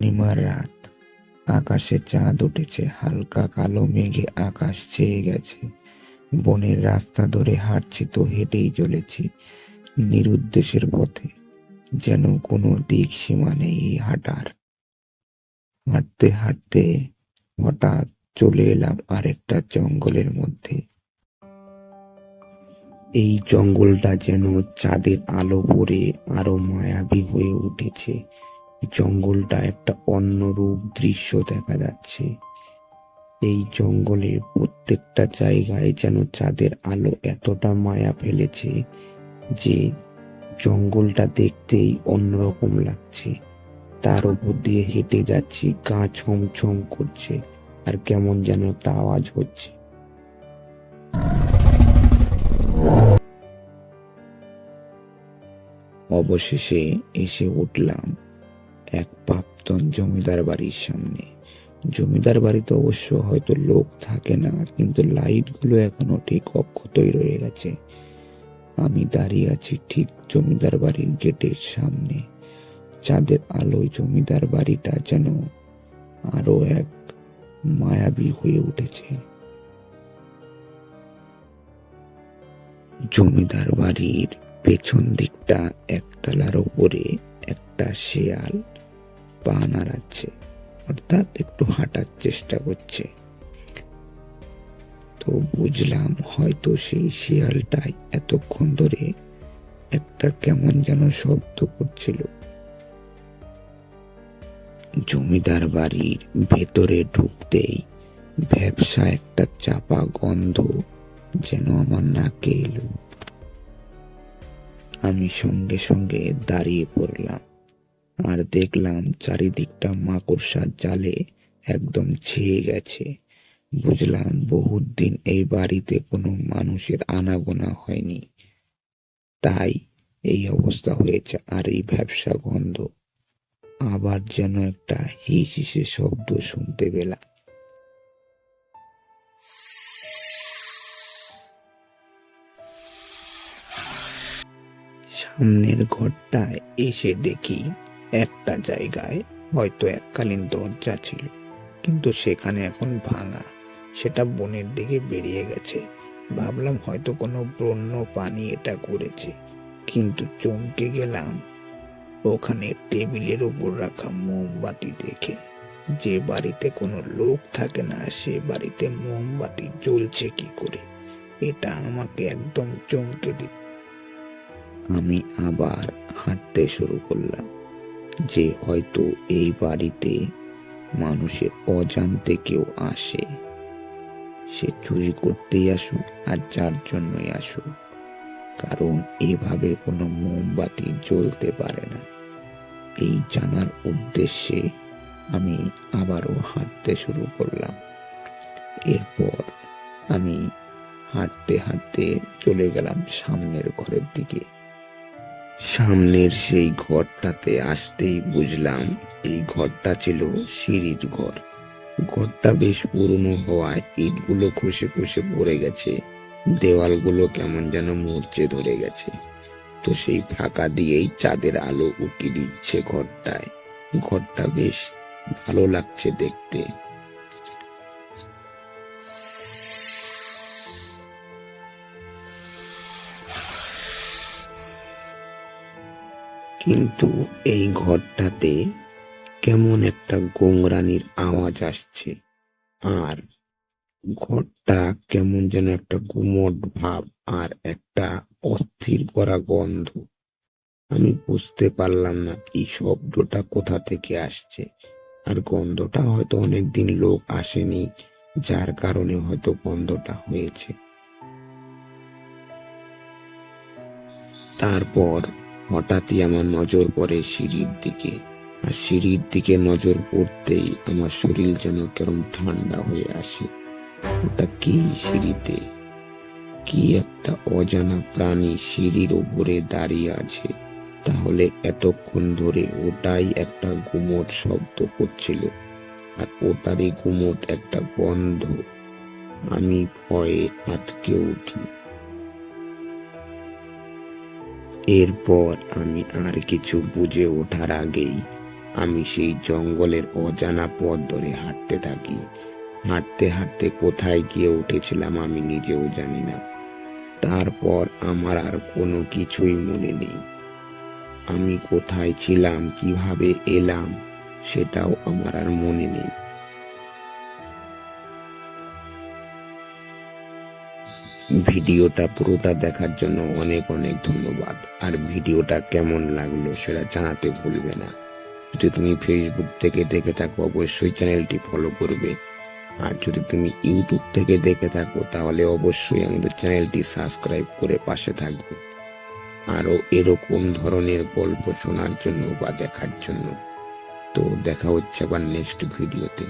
পূর্ণিমার রাত আকাশে চাঁদ উঠেছে, হালকা কালো মেঘে আকাশ ছেয়ে গেছে। বনের রাস্তা ধরে হাঁটছি তো হেঁটেই চলেছি নিরুদ্দেশের পথে। যেন কোনো দিক সীমা নেই হাঁটার। হাঁটতে হাঁটতে হঠাৎ চলে এলাম আরেকটা জঙ্গলের মধ্যে। এই জঙ্গলটা যেন চাঁদের আলো পড়ে আরও মায়াবী হয়ে উঠেছে। জঙ্গলটা একটা অন্যরূপ দৃশ্য দেখা যাচ্ছে। এই জঙ্গলের প্রত্যেকটা জায়গায় যেন চাঁদের আলো এতটা মায়া ফেলেছে যে জঙ্গলটা দেখতেই অন্যরকম লাগছে। তার উপর দিয়ে হেঁটে যাচ্ছি, গা ছমছম করছে আর কেমন যেন একটা আওয়াজ হচ্ছে। অবশেষে এসে উঠলাম। এক প্রাক্তন জমিদার বাড়ির সামনে। জমিদার বাড়িতে অবশ্য হয়তো লোক থাকে না, কিন্তু লাইটগুলো এখনও ঠিক অক্ষতই রয়ে গেছে। আমি দাঁড়িয়ে আছি ঠিক জমিদার বাড়ির গেটের সামনে। চাঁদের আলোয় জমিদার বাড়িটা যেন আরও এক মায়াবী হয়ে উঠেছে। জমিদার বাড়ির পেছন দিকটা একতলার ওপরে একটা শেয়াল পা নাড়াচ্ছে, অর্থাৎ একটু হাঁটার চেষ্টা করছে। তো বুঝলাম হয়তো সেই শিয়ালটাই এতক্ষণ ধরে একটা কেমন যেন শব্দ করছিল। জমিদার বাড়ির ভেতরে ঢুকতেই ব্যবসা একটা চাপা গন্ধ যেন আমার নাকে এলো। আমি সঙ্গে সঙ্গে দাঁড়িয়ে পড়লাম। আর দেখলাম চারিদিকটা মাকড়সার জালে একদম ছেয়ে গেছে। বুঝলাম বহুত দিন এই বাড়িতে কোনো মানুষের আনাগোনা হয়নি। তাই এই অবস্থা হয়েছে আর এই ব্যবসা গন্ধ। আবার যেন একটা হিস হিসে শব্দ শুনতে পেলাম। সামনের ঘরটায় এসে দেখি একটা জায়গায় হয়তো এককালীন দরজা ছিল, কিন্তু সেখানে এখন ভাঙা। সেটা বনের দিকে বেরিয়ে গেছে। ভাবলাম হয়তো কোনো বন্য পানি এটা করেছে, কিন্তু চমকে গেলাম। ওখানে টেবিলের উপর রাখা মোমবাতি দেখে। যে বাড়িতে কোনো লোক থাকে না, সে বাড়িতে মোমবাতি জ্বলছে কি করে? এটা আমাকে একদম চমকে দিল। আমি আবার হাঁটতে শুরু করলাম। যে হয়তো এই বাড়িতে মানুষের অজান্তে কেউ আসে। সে চুরি করতেই আসুক আর যার জন্যই আসুক। কারণ এভাবে কোনো মোমবাতি জ্বলতে পারে না। এই জানার উদ্দেশ্যে আমি আবারও হাঁটতে শুরু করলাম। এরপর আমি হাঁটতে হাঁটতে চলে গেলাম সামনের ঘরের দিকে। সামনের সেই ঘরটাতে আসতেই বুঝলাম এই ঘরটা ছিল সিঁড়ির ঘর। ঘরটা বেশ পুরনো হওয়ায় ইটগুলো খসে খসে পড়ে গেছে। দেওয়ালগুলো কেমন যেন মরচে ধরে গেছে। তো সেই ফাঁকা দিয়েই চাঁদের আলো উকি দিচ্ছে ঘরটায়। ঘরটা বেশ ভালো লাগছে দেখতে। কিন্তু এই ঘরটাতে কেমন একটা গোংরানির আওয়াজ আসছে। আর ঘরটা কেমন যেন একটা গুমট ভাব আর একটা অস্থির করা গন্ধ। আমি বুঝতে পারলাম না এই শব্দটা কোথা থেকে আসছে। আর গন্ধটা হয়তো অনেকদিন লোক আসেনি, যার কারণে হয়তো গন্ধটা হয়েছে। তারপর হঠাৎই আমার নজর পড়ে সিঁড়ির দিকে, আর সিঁড়ির দিকে নজর পড়তেই আমার শরীর যেন কেরম ঠান্ডা হয়ে আসে। ওটা কি সিঁড়িতে? কি একটা অজানা প্রাণী সিঁড়ির ওপরে দাঁড়িয়ে আছে। তাহলে এতক্ষণ ধরে ওটাই একটা গুমট শব্দ করছিল, আর ওটারই গুমট একটা গন্ধ। আমি ভয়ে আটকে উঠি। এরপর আমি আর কিছু বুঝে ওঠার আগেই আমি সেই জঙ্গলের অজানা পথ ধরে হাঁটতে থাকি। হাঁটতে হাঁটতে কোথায় গিয়ে উঠেছিলাম আমি নিজেও জানি না। তারপর আমার আর কোনো কিছুই মনে নেই। আমি কোথায় ছিলাম, কীভাবে এলাম, সেটাও আমার আর মনে নেই। ভিডিওটা পুরোটা দেখার জন্য অনেক অনেক ধন্যবাদ। আর ভিডিওটা কেমন লাগল সেটা জানাতে ভুলবে না। যদি তুমি ফেসবুক থেকে দেখে থাকো, অবশ্যই চ্যানেলটি ফলো করবে। আর যদি তুমি ইউটিউব থেকে দেখে থাকো, তাহলে অবশ্যই আমাদের চ্যানেলটি সাবস্ক্রাইব করে পাশে থাকবে। আরও এরকম ধরনের গল্প শোনার জন্য বা দেখার জন্য। তো দেখা হচ্ছে আবার নেক্সট ভিডিওতে